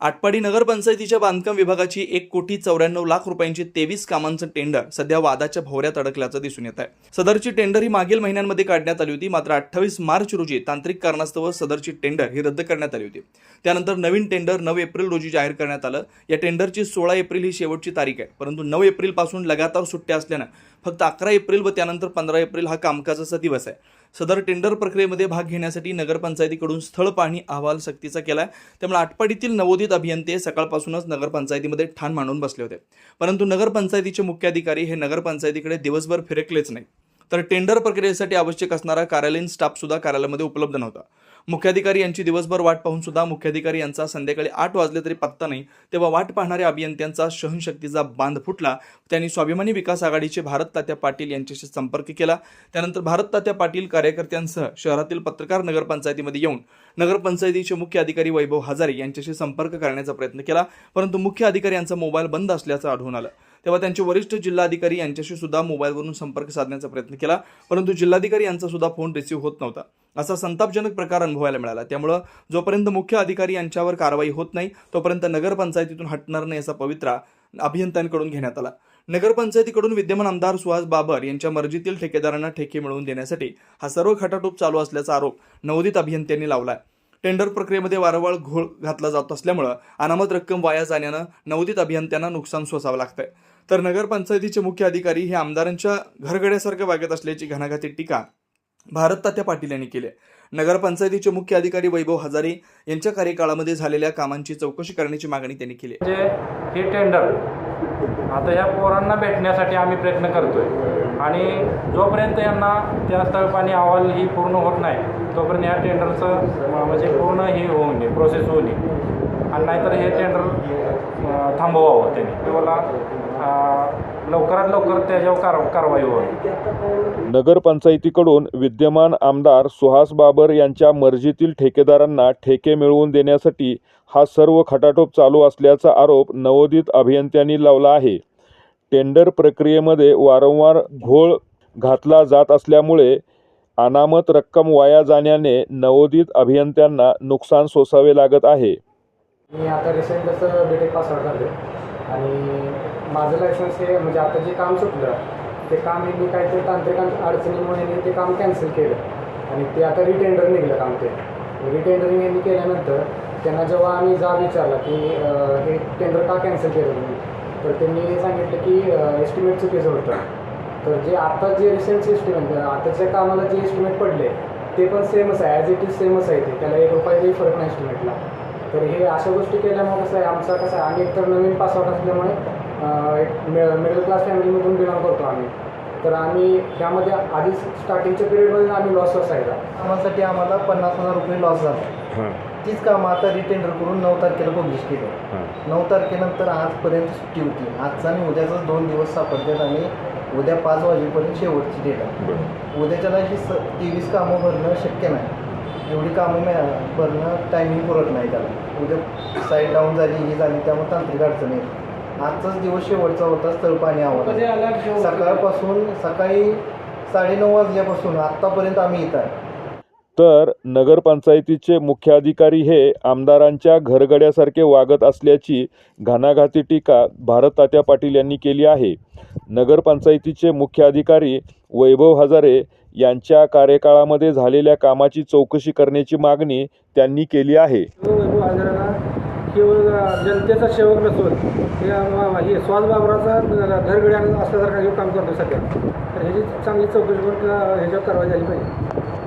आटपाडी नगरपंचायतीच्या बांधकाम विभागाची एक कोटी चौऱ्याण्णव लाख रुपयांची तेवीस कामांचं टेंडर सध्या वादाच्या भोवऱ्यात अडकल्याचं दिसून येत आहे. सदरची टेंडर ही मागील महिन्यांमध्ये काढण्यात आली होती. मात्र अठ्ठावीस मार्च रोजी तांत्रिक कारणास्तव सदरची टेंडर ही रद्द करण्यात आली होती. त्यानंतर नवीन टेंडर नऊ एप्रिल रोजी जाहीर करण्यात आलं. या टेंडरची सोळा एप्रिल ही शेवटची तारीख आहे. परंतु नऊ एप्रिलपासून लगातार सुट्ट्या असल्यानं फक्त अकरा एप्रिल व त्यानंतर पंधरा एप्रिल हा कामकाजाचा दिवस आहे. सदर टेंडर प्रक्रियेमध्ये भाग घेण्यासाठी नगरपंचायतीकडून स्थळ पाहणी अहवाल सक्तीचा केला आहे त्यामुळे आटपाडीतील नवोदित अभियंते सकाळपासूनच नगरपंचायतीमध्ये ठाण मांडून बसले होते. परंतु नगरपंचायतीचे मुख्य अधिकारी हे नगरपंचायतीकडे दिवसभर फिरकलेच नाही तर टेंडर प्रक्रियेसाठी आवश्यक असणारा कार्यालयीन स्टाफसुद्धा कार्यालयामध्ये उपलब्ध नव्हता. मुख्याधिकारी यांची दिवसभर वाट पाहून सुद्धा मुख्याधिकारी यांचा संध्याकाळी आठ वाजले तरी पत्ता नाही तेव्हा वाट पाहणाऱ्या अभियंत्यांचा सहनशक्तीचा बांध फुटला. त्यांनी स्वाभिमानी विकास आघाडीचे भारत तात्या पाटील यांच्याशी संपर्क केला. त्यानंतर भारत तात्या पाटील कार्यकर्त्यांसह शहरातील पत्रकार नगरपंचायतीमध्ये येऊन नगरपंचायतीचे मुख्य अधिकारी वैभव हजारे यांच्याशी संपर्क करण्याचा प्रयत्न केला परंतु मुख्य अधिकारी यांचा मोबाईल बंद असल्याचं आढळून आलं. तेव्हा त्यांचे वरिष्ठ जिल्हाधिकारी यांच्याशी सुद्धा मोबाईलवरून संपर्क साधण्याचा प्रयत्न केला. परंतु जिल्हाधिकारी यांचा सुद्धा फोन रिसीव्ह होत नव्हता. असा संतापजनक प्रकार अनुभवायला मिळाला. त्यामुळं जोपर्यंत मुख्य अधिकारी यांच्यावर कारवाई होत नाही तोपर्यंत नगरपंचायतीतून हटणार नाही असा पवित्रा अभियंत्यांकडून घेण्यात आला. नगरपंचायतीकडून विद्यमान आमदार सुहास बाबर यांच्या मर्जीतील ठेकेदारांना ठेके मिळवून देण्यासाठी हा सर्व खटाटोप चालू असल्याचा आरोप नवोदित अभियंत्यांनी लावला आहे टेंडर प्रक्रियेमध्ये वारंवार घोळ घातला जात असल्यामुळं अनामत रक्कम वाया जाण्यानं नवोदित अभियंत्यांना नुकसान सोसावं लागतंय. तर नगरपंचायतीचे मुख्य अधिकारी हे आमदारांच्या घरगड्यासारखं वागत असल्याची घणाघाती टीका भारत तात्या पाटील यांनी केली आहे. नगरपंचायतीचे मुख्य अधिकारी वैभव हजारे यांच्या कार्यकाळामध्ये झालेल्या कामांची चौकशी करण्याची मागणी त्यांनी केली म्हणजे हे टेंडर आता या पोरांना भेटण्यासाठी आम्ही प्रयत्न करतोय. आणि जोपर्यंत यांना त्या स्थळपाणी अहवाल ही पूर्ण होत नाही तोपर्यंत ह्या टेंडरचं म्हणजे पूर्ण ही होऊ नये प्रोसेस होऊ नये. आणि नाहीतर हे टेंडर थांबवावं त्यांनी. किंवा लवकरात लवकर त्याच्यावर कार कारवाई व्हावी. नगरपंचायतीकडून विद्यमान आमदार सुहास बाबर यांच्या मर्जीतील ठेकेदारांना ठेके मिळवून देण्यासाठी हा सर्व खटाटोप चालू असल्याचा आरोप नवोदित अभियंत्यांनी लावला आहे. टेंडर प्रक्रियेमध्ये वारंवार घोळ घातला जात असल्यामुळे अनामत रक्कम वाया जाण्याने नवोदित अभियंत्यांना नुकसान सोसावे लागत आहे. मी आता रिसेंट जसं बी टेक पास आउट झालो आणि माझं लायसन्स हे म्हणजे आता जे काम सुटलं ते काम हे मी काहीतरी तांत्रिक अडचणीमुळे मी ते काम कॅन्सल केलं आणि ते आता रिटेंडर निघलं काम ते. रिटेंडरिंग यांनी केल्यानंतर त्यांना जेव्हा आम्ही जाब विचारला की हे टेंडर का कॅन्सल केलं तुम्ही? तर त्यांनी सांगितलं की एस्टिमेट चुकीचं होतं. तर जे आता जे रिसेंटचे एस्टिमेट आताच्या कामाला जे एस्टिमेट पडले ते पण सेमच आहे. ॲज इट इज सेमच आहे ते. त्याला एक रुपयाचाही फरक नाही एस्टिमेटला तर हे अशा गोष्टी केल्यामुळे कसं आहे आमचं कसं आहे आम्ही एकतर नवीन पासआउट असल्यामुळे एक मिडल क्लास फॅमिलीमधून बिलॉंग करतो आम्ही. तर आम्ही त्यामध्ये आधी स्टार्टिंगच्या पिरियडमध्ये आम्ही लॉस असायचा कामासाठी आम्हाला पन्नास हजार रुपये लॉस झाला. तीच कामं आता रिटेंडर करून नऊ तारखेला पब्लिश केलं. नऊ तारखेनंतर आजपर्यंत सुट्टी होती. आजचा आणि उद्याचा दोन दिवस सापडतात आणि उद्या पाच वाजेपर्यंत शेवटची डेट आहे. उद्याच्याला ही स तेवीस कामं भरणं शक्य नाही. एवढी कामं मिळा भरणं टायमिंग पुरत नाही त्याला. उद्या साईड डाऊन झाली ही झाली त्यामुळे तांत्रिक अडचण येते. आजचाच दिवस शेवटचा होता स्थळपाणी आव्हान सकाळपासून सकाळी साडेनऊ वाजल्यापासून आत्तापर्यंत आम्ही इथं आहे. तर नगरपंचायतीचे मुख्याधिकारी हे आमदारांच्या घरगड्यासारखे वागत असल्याची घणाघाती टीका भारत तात्या पाटील यांनी केली आहे. नगरपंचायतीचे मुख्याधिकारी वैभव हजारे यांच्या कार्यकाळामध्ये झालेल्या कामाची चौकशी करण्याची मागणी त्यांनी केली आहे. केवळ जनतेचा सेवक नसून हे आम- हे स्वाद बाबराचा घरगड्या असल्यासारखा हे काम करतो सध्या तर ह्याची चांगली चौकशी करून ह्याच्यावर कारवाई झाली पाहिजे.